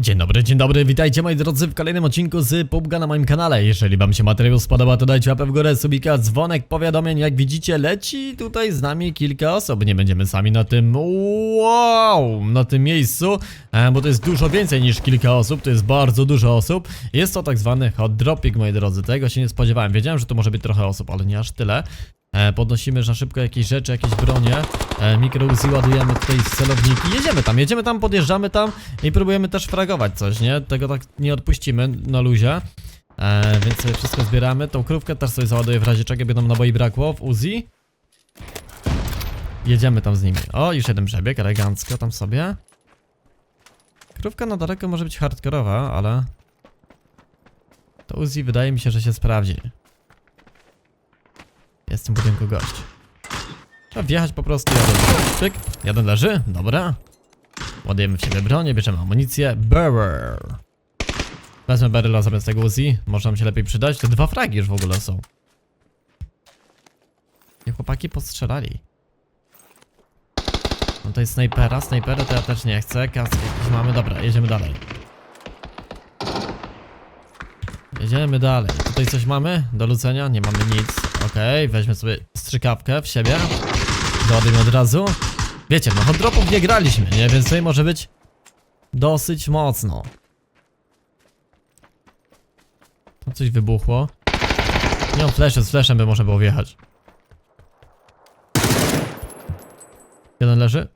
Dzień dobry, dzień dobry, witajcie moi drodzy w kolejnym odcinku z PUBG'a na moim kanale. Jeżeli wam się materiał spodoba, to dajcie łapę w górę, subika, dzwonek, powiadomień. Jak widzicie, leci tutaj z nami kilka osób. Nie będziemy sami na tym, wow, na tym miejscu, e, bo to jest dużo więcej niż kilka osób, to jest bardzo dużo osób. Jest to tak zwany hot dropping, moi drodzy, tego się nie spodziewałem. Wiedziałem, że to może być trochę osób, ale nie aż tyle. E, podnosimy na szybko jakieś rzeczy, jakieś bronie. E, mikro Uzi ładujemy tutaj z celowniki. Jedziemy tam, jedziemy tam, podjeżdżamy tam i próbujemy też fragować coś, nie? Tego tak nie odpuścimy na luzie. E, więc sobie wszystko zbieramy. Tą krówkę też sobie załaduję w razie czego, by nam naboi brakło w Uzi. Jedziemy tam z nimi. O, już jeden przebieg, elegancko tam sobie. Krówka na daleko może być hardkorowa, ale... To Uzi wydaje mi się, że się sprawdzi. Jest w tym budynku gość. Trzeba wjechać po prostu jeden. Pyk, jeden leży, dobra. Ładujemy w siebie bronię, bierzemy amunicję. Beryl. Wezmę Beryla zamiast tego Uzi. Może nam się lepiej przydać. Te dwa fragi już w ogóle są. I chłopaki postrzelali. No to jest snajpera, snajpera to ja też nie chcę. Kask mamy, dobra, jedziemy dalej. Jedziemy dalej. Tutaj coś mamy do lucenia? Nie mamy nic. Okej, weźmy sobie strzykawkę w siebie. Doładujmy od razu. Wiecie, no hot dropów nie graliśmy, nie? Więc tutaj może być dosyć mocno. Tam coś wybuchło. Nie mam fleszy, z fleszem by można było wjechać. Jeden leży.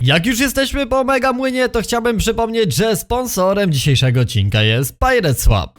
Jak już jesteśmy po Mega Młynie, to chciałbym przypomnieć, że sponsorem dzisiejszego odcinka jest Pirate Swap.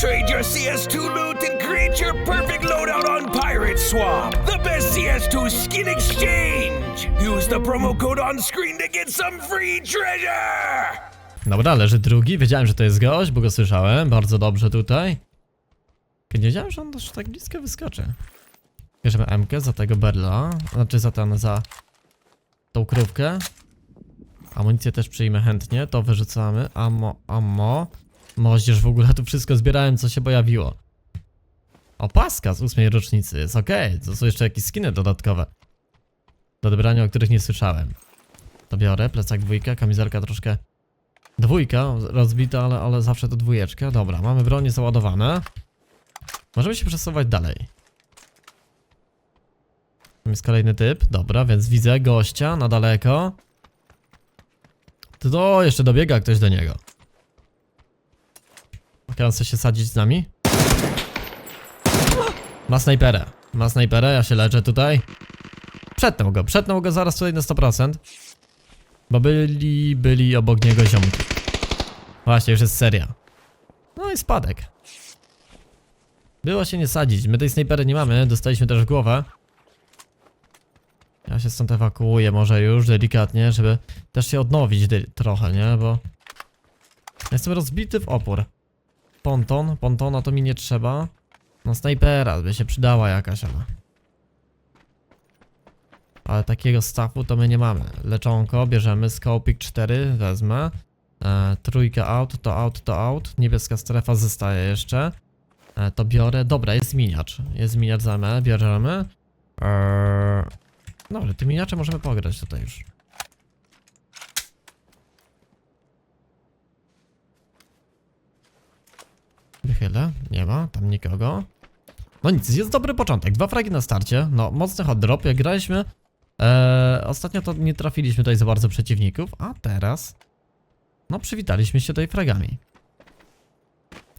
Trade your CS2 loot and create your perfect loadout on Pirate Swap. The best CS2 skin exchange. Use the promo code on screen to get some free treasure. Dobra, leży drugi. Wiedziałem, że to jest gość, bo go słyszałem. Bardzo dobrze tutaj. Nie wiedziałem, że on też tak blisko wyskoczy. Bierzemy MK za tego Berla. Znaczy za ten, za tą krówkę. Amunicję też przyjmę chętnie. To wyrzucamy. Ammo, ammo. Moździerz w ogóle tu wszystko zbierałem, co się pojawiło. Opaska z ósmej rocznicy. Jest okej. To są jeszcze jakieś skiny dodatkowe. Do odebrania, o których nie słyszałem. To biorę. Plecak dwójka, kamizelka troszkę Dwójka rozbita, ale, ale zawsze to dwójeczka. Dobra, mamy bronie załadowane. Możemy się przesuwać dalej. Tam jest kolejny typ. Dobra, więc widzę gościa na daleko. To jeszcze dobiega ktoś do niego. On chce się sadzić z nami. Ma snajperę. Ma snajperę, ja się leczę tutaj. Przetnął go, przetnął go zaraz tutaj na 100%. Bo byli, byli obok niego ziomki. Właśnie, już jest seria. No i spadek. Było się nie sadzić. My tej snajpery nie mamy, dostaliśmy też głowę. Ja się stąd ewakuuję może już delikatnie, żeby też się odnowić trochę, nie? Bo jestem rozbity w opór. Ponton, pontona to mi nie trzeba. No snajpera by się przydała jakaś, ale... Ale takiego staffu to my nie mamy. Leczonko bierzemy, Scopik 4 wezmę. E, trójka out, to out, to out. Niebieska strefa zostaje jeszcze. E, to biorę. Dobra, jest miniacz. Jest miniacz za me, bierzemy. Eee... Dobra, tym miniaczem możemy pograć tutaj już. Wychylę, nie ma, tam nikogo. No nic, jest dobry początek. Dwa fragi na starcie. No, mocny hot drop. Jak graliśmy Eee, ostatnio to nie trafiliśmy tutaj za bardzo przeciwników, a teraz no przywitaliśmy się tutaj fragami.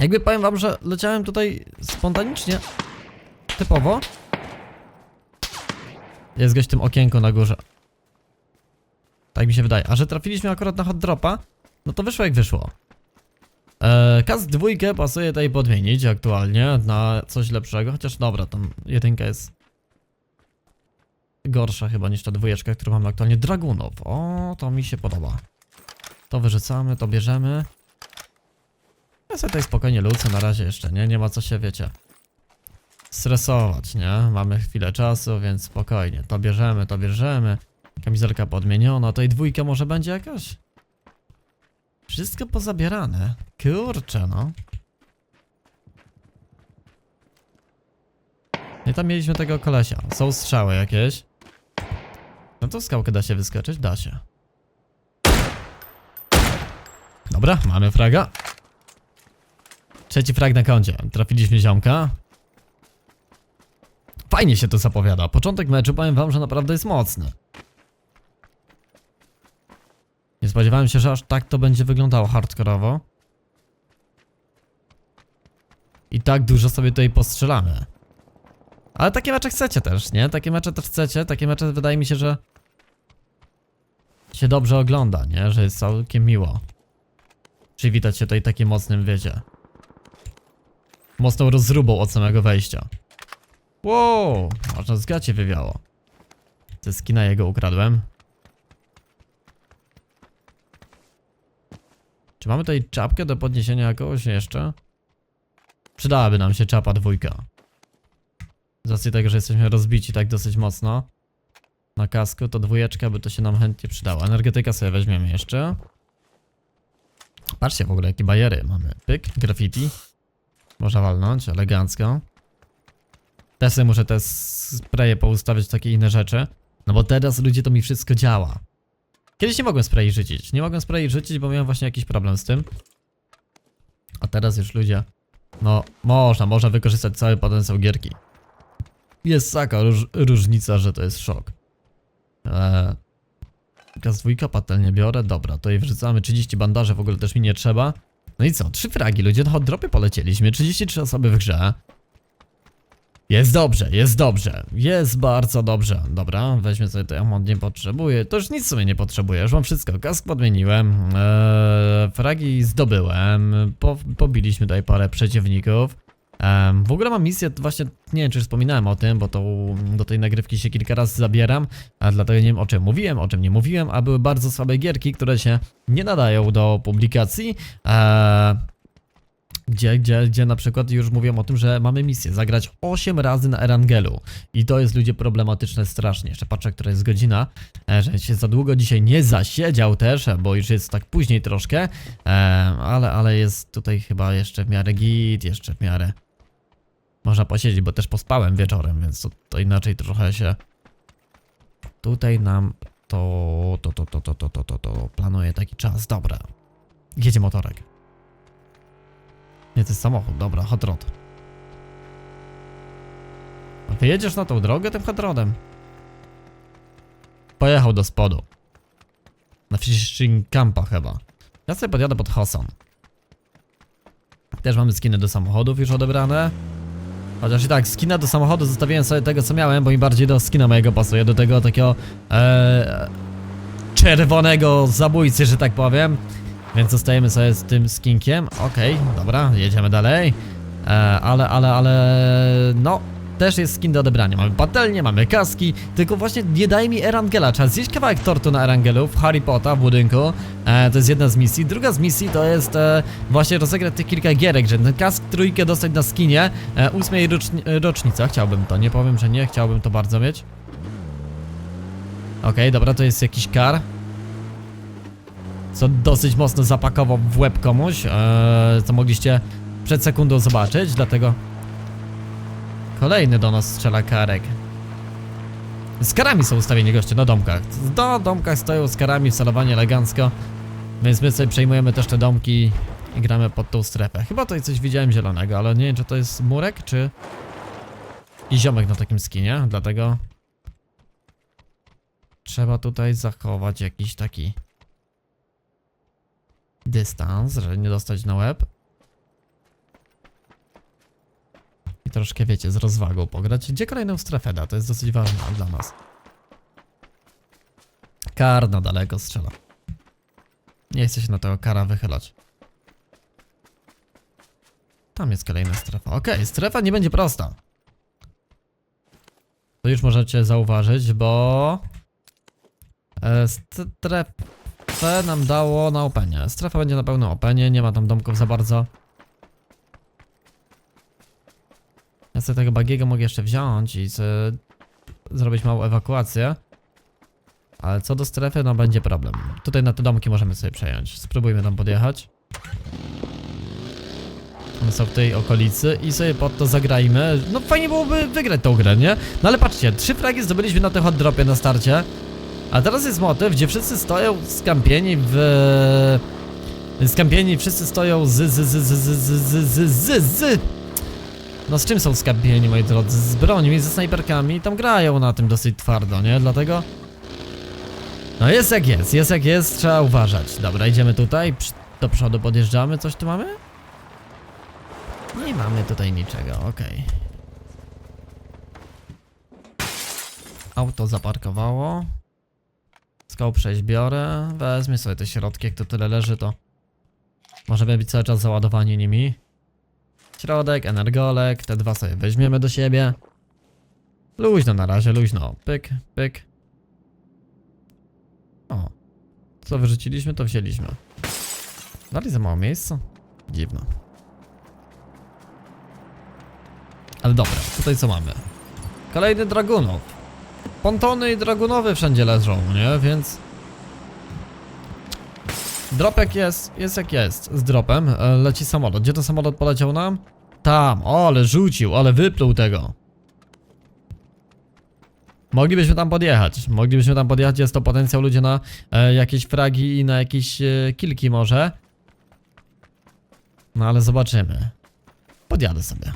Jakby powiem wam, że leciałem tutaj spontanicznie, typowo. Jest gość w tym okienku na górze. Tak mi się wydaje. A że trafiliśmy akurat na hot dropa, no to wyszło jak wyszło. Eee, Kas dwójkę pasuje tutaj podmienić aktualnie na coś lepszego, chociaż dobra, tam jedynka jest gorsza chyba niż ta dwójeczka, którą mamy aktualnie. Dragunów. O, to mi się podoba. To wyrzucamy, to bierzemy. Ja sobie tutaj spokojnie lucę na razie jeszcze, nie? Nie ma co się, wiecie, stresować, nie? Mamy chwilę czasu, więc spokojnie. To bierzemy, to bierzemy. Kamizelka podmieniona, to i dwójka może będzie jakaś? Wszystko pozabierane. Kurczę, no. I tam mieliśmy tego kolesia. Są strzały jakieś. No to skałkę da się wyskoczyć? Da się. Dobra, mamy fraga. Trzeci frag na koncie. Trafiliśmy ziomka. Fajnie się to zapowiada. Początek meczu powiem wam, że naprawdę jest mocny. Nie spodziewałem się, że aż tak to będzie wyglądało hardkorowo. I tak dużo sobie tutaj postrzelamy. Ale takie mecze chcecie też, nie? Takie mecze też chcecie. Takie mecze wydaje mi się, że się dobrze ogląda, nie? Że jest całkiem miło. Przywitać się tutaj takim mocnym, wiecie. Mocną rozróbą od samego wejścia. Wow, można z gacie wywiało. Ze skina jego ukradłem. Czy mamy tutaj czapkę do podniesienia jakoś jeszcze? Przydałaby nam się czapa dwójka. Z racji tego, że jesteśmy rozbici tak dosyć mocno na kasku, to dwójeczka by to się nam chętnie przydała. Energetyka sobie weźmiemy jeszcze. Patrzcie w ogóle jakie bajery mamy. Pyk, graffiti. Można walnąć, elegancko. Sobie muszę te spraye poustawiać, takie inne rzeczy. No bo teraz ludzie to mi wszystko działa. Kiedyś nie mogłem sprayi rzucić. Nie mogłem sprayi rzucić, bo miałem właśnie jakiś problem z tym. A teraz już ludzie... No, można, można wykorzystać cały potencjał gierki. Jest taka róż, różnica, że to jest szok. Eee, gaz dwójka, patelnię biorę, dobra, to jej wrzucamy 30 bandaży, w ogóle też mi nie trzeba. No i co, trzy fragi, ludzie, hot dropy polecieliśmy, 33 osoby w grze. Jest dobrze, jest dobrze, jest bardzo dobrze. Dobra, weźmy sobie to, ja nie potrzebuję, to już nic sobie nie potrzebuję, już mam wszystko, kask podmieniłem, eee, fragi zdobyłem, po, pobiliśmy tutaj parę przeciwników. Em, w ogóle mam misję, właśnie nie wiem czy wspominałem o tym, bo to do tej nagrywki się kilka razy zabieram, a dlatego nie wiem o czym mówiłem, o czym nie mówiłem, a były bardzo słabe gierki, które się nie nadają do publikacji. E, gdzie, gdzie, gdzie na przykład już mówią o tym, że mamy misję zagrać 8 razy na Erangelu i to jest ludzie problematyczne strasznie. Jeszcze patrzę, która jest godzina, e, że się za długo dzisiaj nie zasiedział też, bo już jest tak później troszkę, e, ale, ale jest tutaj chyba jeszcze w miarę git, jeszcze w miarę można posiedzieć, bo też pospałem wieczorem, więc to, to inaczej trochę się tutaj nam to, to, to, to, to, to, to, to, to planuje taki czas, dobra. Jedzie motorek. Nie, to jest samochód, dobra, hot rod. A ty jedziesz na tą drogę tym hot rodem? Pojechał do spodu. Na fishing campa chyba. Ja sobie podjadę pod Hosan. Też mamy skiny do samochodów już odebrane. Chociaż i tak, skina do samochodu zostawiłem sobie tego co miałem, bo mi bardziej do skina mojego pasuje, do tego takiego e, czerwonego zabójcy, że tak powiem. Więc zostajemy sobie z tym skinkiem. Okej, dobra, jedziemy dalej. E, ale, ale, ale, no, też jest skin do odebrania. Mamy patelnię, mamy kaski, tylko właśnie nie daje mi Erangela. Trzeba zjeść kawałek tortu na Erangelu w Harry Potter w budynku. E, to jest jedna z misji. Druga z misji to jest e, właśnie rozegrać tych kilka gierek, że ten kask trójkę dostać na skinie. E, ósmej roczni rocznica, chciałbym to. Nie powiem, że nie, chciałbym to bardzo mieć. Okej, dobra, to jest jakiś kar. Co dosyć mocno zapakował w łeb komuś, e, co mogliście przed sekundą zobaczyć, dlatego Kolejny do nas strzela karek. Z karami są ustawieni goście na domkach. Do domkach stoją z karami, wcelowanie elegancko. Więc my sobie przejmujemy też te domki i gramy pod tą strefę. Chyba tutaj coś widziałem zielonego, ale nie wiem czy to jest murek, czy... I ziomek na takim skinie, dlatego... Trzeba tutaj zachować jakiś taki... Dystans, żeby nie dostać na łeb. I troszkę, wiecie, z rozwagą pograć. Gdzie kolejną strefę da? To jest dosyć ważne dla nas. Kar na daleko strzela. Nie chcę się na tego kara wychylać. Tam jest kolejna strefa. Okej, strefa nie będzie prosta. To już możecie zauważyć, bo... e, Strefę nam dało na openie. Strefa będzie na pełnym openie, nie ma tam domków za bardzo. Ja sobie tego bagiego mogę jeszcze wziąć i zrobić małą ewakuację. Ale co do strefy, no będzie problem. Tutaj na te domki możemy sobie przejąć. Spróbujmy tam podjechać. One są w tej okolicy i sobie pod to zagrajmy. No fajnie byłoby wygrać tą grę, nie? No ale patrzcie, trzy fragi zdobyliśmy na tym hot dropie na starcie. A teraz jest motyw, gdzie wszyscy stoją skampieni w... Skampieni wszyscy stoją z z z z z z z z No z czym są skampieni moi drodzy? Z bronią i ze snajperkami tam grają na tym dosyć twardo, nie? Dlatego... No jest jak jest, jest jak jest, trzeba uważać. Dobra, idziemy tutaj, do przodu podjeżdżamy, coś tu mamy? Nie mamy tutaj niczego, okej. Auto zaparkowało. Skał przejść biorę. Wezmę sobie te środki, jak to tyle leży, to możemy być cały czas załadowani nimi. Środek, energolek, te dwa sobie weźmiemy do siebie. Luźno na razie, luźno. Pyk, pyk. O. Co wyrzuciliśmy, to wzięliśmy. Dalej za mało miejsca? Dziwno. Ale dobra, tutaj co mamy? Kolejny dragunów. Pontony i dragunowy wszędzie leżą, nie? Więc... Drop jak jest, jest jak jest. Z dropem e, leci samolot. Gdzie to samolot poleciał nam? Tam, o, ale rzucił, ale wypluł tego. Moglibyśmy tam podjechać. Moglibyśmy tam podjechać. Jest to potencjał ludzie na e, jakieś fragi i na jakieś e, kilki może. No ale zobaczymy. Podjadę sobie.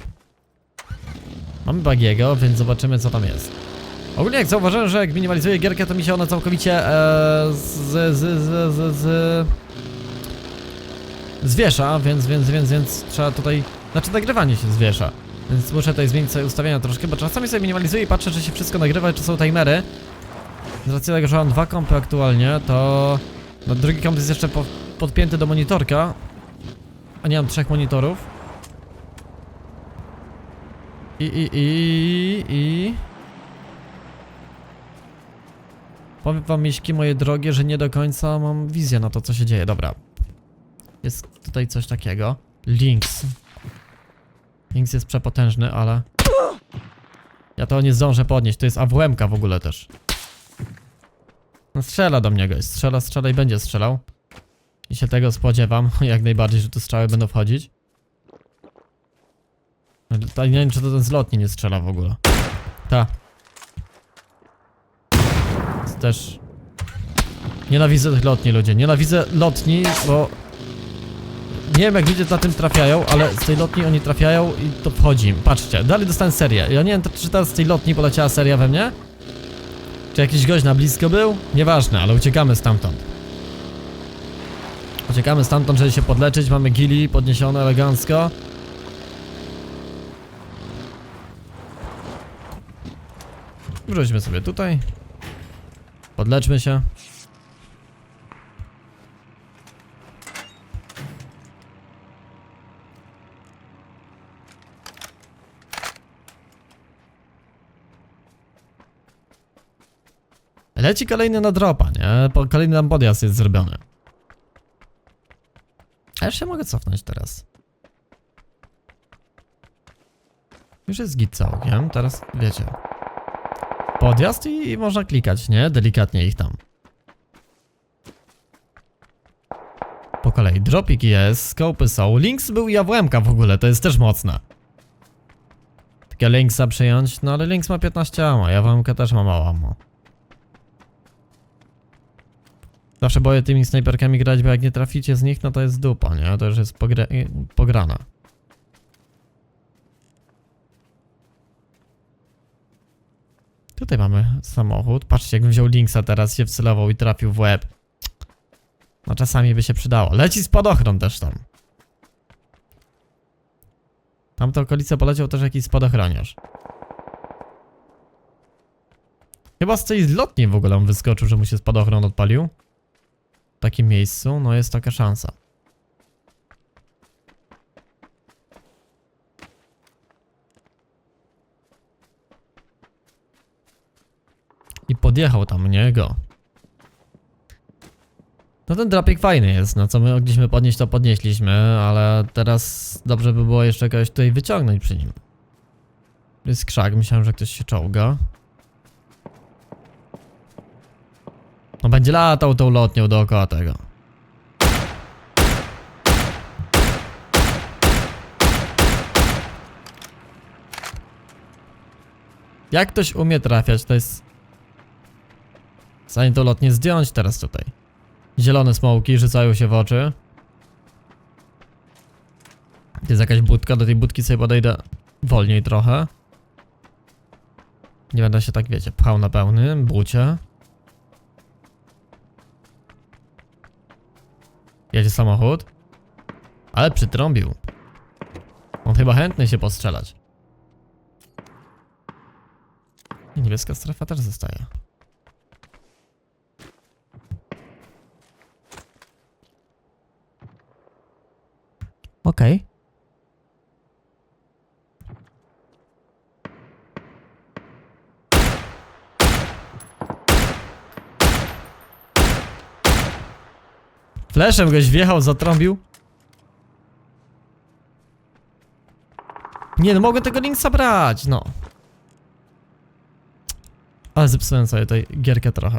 Mamy bagiego, więc zobaczymy co tam jest. Ogólnie jak zauważyłem, że jak minimalizuję gierkę, to mi się ona całkowicie e, z, z, z, z, z, zwiesza, więc, więc, więc, więc trzeba tutaj, znaczy nagrywanie się zwiesza. Więc muszę tutaj zmienić sobie ustawienia troszkę, bo czasami sobie minimalizuję i patrzę, czy się wszystko nagrywa, czy są timery. Z racji tego, że mam dwa kompy aktualnie, to no, drugi komp jest jeszcze po, podpięty do monitorka, a nie mam trzech monitorów. I, i, i, i... Powiem wam, miśki moje drogie, że nie do końca mam wizję na to, co się dzieje. Dobra. Jest tutaj coś takiego. Links. Links jest przepotężny, ale... Ja to nie zdążę podnieść, to jest AWM-ka w ogóle też. No strzela do mnie goś, strzela, strzela i będzie strzelał. I się tego spodziewam, jak najbardziej, że tu strzały będą wchodzić. Ale Nie wiem, czy to ten zlotni nie strzela w ogóle. Ta. Też... Nienawidzę tych lotni, ludzie. Nienawidzę lotni, bo... Nie wiem, jak ludzie na tym trafiają, ale z tej lotni oni trafiają i to wchodzi. Patrzcie, dalej dostałem serię. Ja nie wiem, czy teraz z tej lotni poleciała seria we mnie? Czy jakiś gość na blisko był? Nieważne, ale uciekamy stamtąd. Uciekamy stamtąd, żeby się podleczyć. Mamy gili podniesione elegancko. Wróćmy sobie tutaj. Podleczmy się. Leci kolejny na dropa, nie? Kolejny tam podjazd jest zrobiony. A już się mogę cofnąć teraz. Już jest git całkiem, teraz wiecie. Podjazd i, można klikać, nie? Delikatnie ich tam. Po kolei dropik jest, skopy są. Links był i AWM-ka w ogóle, to jest też mocne. Takie Linksa przyjąć, no ale Links ma 15 ammo, ja AWM-ka też ma mało ammo. Zawsze boję tymi snajperkami grać, bo jak nie traficie z nich, no to jest dupa, nie? To już jest pogra pograna. Tutaj mamy samochód. Patrzcie, jakbym wziął Linksa teraz, się wcelował i trafił w łeb. No czasami by się przydało. Leci spadochron też tam. Tamte okolice poleciał też jakiś spadochroniarz. Chyba z tej lotni w ogóle on wyskoczył, że mu się spadochron odpalił. W takim miejscu, no jest taka szansa. I podjechał tam niego. No ten drapik fajny jest, no co my mogliśmy podnieść to podnieśliśmy, ale teraz dobrze by było jeszcze kogoś tutaj wyciągnąć przy nim. Jest krzak, myślałem, że ktoś się czołga. No będzie latał tą lotnią dookoła tego. Jak ktoś umie trafiać, to jest... Zanim to lotnie zdjąć teraz tutaj. Zielone smołki rzucają się w oczy. Jest jakaś budka, do tej budki sobie podejdę wolniej trochę. Nie będę się tak, wiecie, pchał na pełnym bucie. Jedzie samochód. Ale przytrąbił. On chyba chętny się postrzelać. I niebieska strefa też zostaje. Okej. Fleszem goś wjechał, zatrąbił. Nie no, mogę tego Linksa brać, no. Ale zepsułem sobie tutaj gierkę trochę.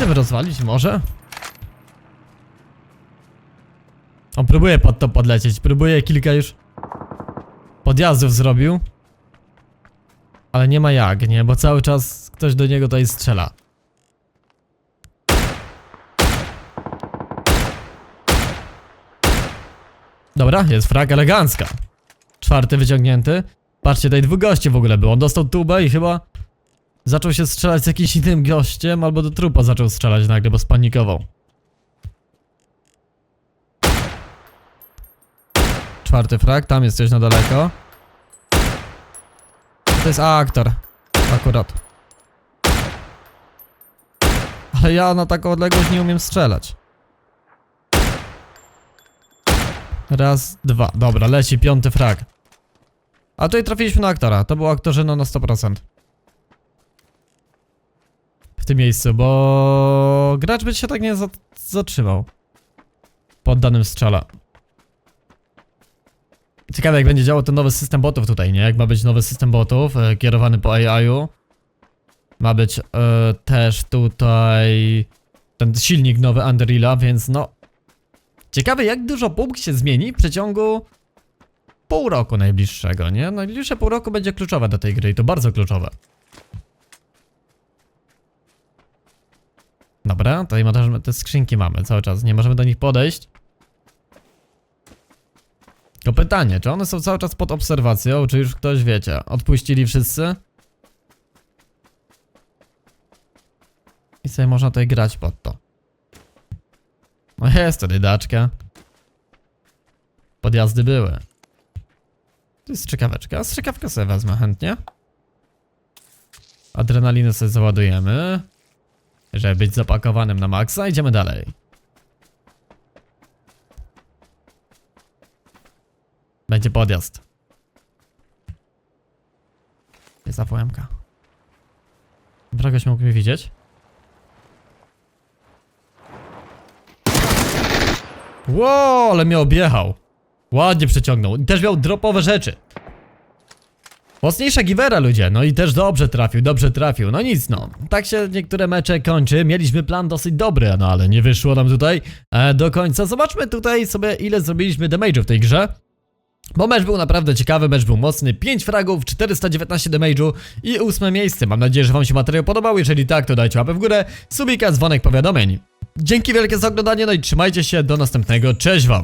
Tym rozwalić może? On próbuje pod to podlecieć, próbuje kilka już podjazdów zrobił. Ale nie ma jak, nie? Bo cały czas ktoś do niego tutaj strzela. Dobra, jest frag elegancka. Czwarty wyciągnięty. Patrzcie, tutaj dwóch gości w ogóle było. On dostał tubę i chyba zaczął się strzelać z jakimś innym gościem, albo do trupa zaczął strzelać nagle, bo spanikował. Czwarty frag, tam jest coś na daleko. To jest aktor. Akurat. Ale ja na taką odległość nie umiem strzelać. Raz, dwa. Dobra, leci piąty frag. A tutaj trafiliśmy na aktora. To był aktorzyno na 100%. Tym miejscu, bo gracz by się tak nie za- zatrzymał. Po danym strzale. Ciekawe jak będzie działał ten nowy system botów tutaj, nie? Jak ma być nowy system botów e, kierowany po AI-u. Ma być e, też tutaj ten silnik nowy Unreal'a, więc no... Ciekawe jak dużo PUBG się zmieni w przeciągu pół roku najbliższego, nie? Najbliższe pół roku będzie kluczowe do tej gry i to bardzo kluczowe. Dobra, tutaj możemy, te skrzynki mamy cały czas, nie możemy do nich podejść. To pytanie, czy one są cały czas pod obserwacją, czy już ktoś, wiecie, odpuścili wszyscy? I sobie można tutaj grać pod to. No jest tutaj daczka. Podjazdy były. To jest strzykaweczka. A strzykawkę sobie wezmę chętnie. Adrenalinę sobie załadujemy. Żeby być zapakowanym na maksa. Idziemy dalej. Będzie podjazd. Jest AWM-ka. Drogoś mógł mnie widzieć? Ło, ale mnie objechał. Ładnie przeciągnął. I też miał dropowe rzeczy. Mocniejsza givera ludzie, no i też dobrze trafił, dobrze trafił. No nic no, tak się niektóre mecze kończy. Mieliśmy plan dosyć dobry, no ale nie wyszło nam tutaj e, do końca. Zobaczmy tutaj sobie ile zrobiliśmy damage'u w tej grze. Bo mecz był naprawdę ciekawy, mecz był mocny. 5 fragów, 419 damage'u i ósme miejsce. Mam nadzieję, że wam się materiał podobał. Jeżeli tak, to dajcie łapę w górę, subika, dzwonek powiadomień. Dzięki wielkie za oglądanie, no i trzymajcie się, do następnego, cześć wam!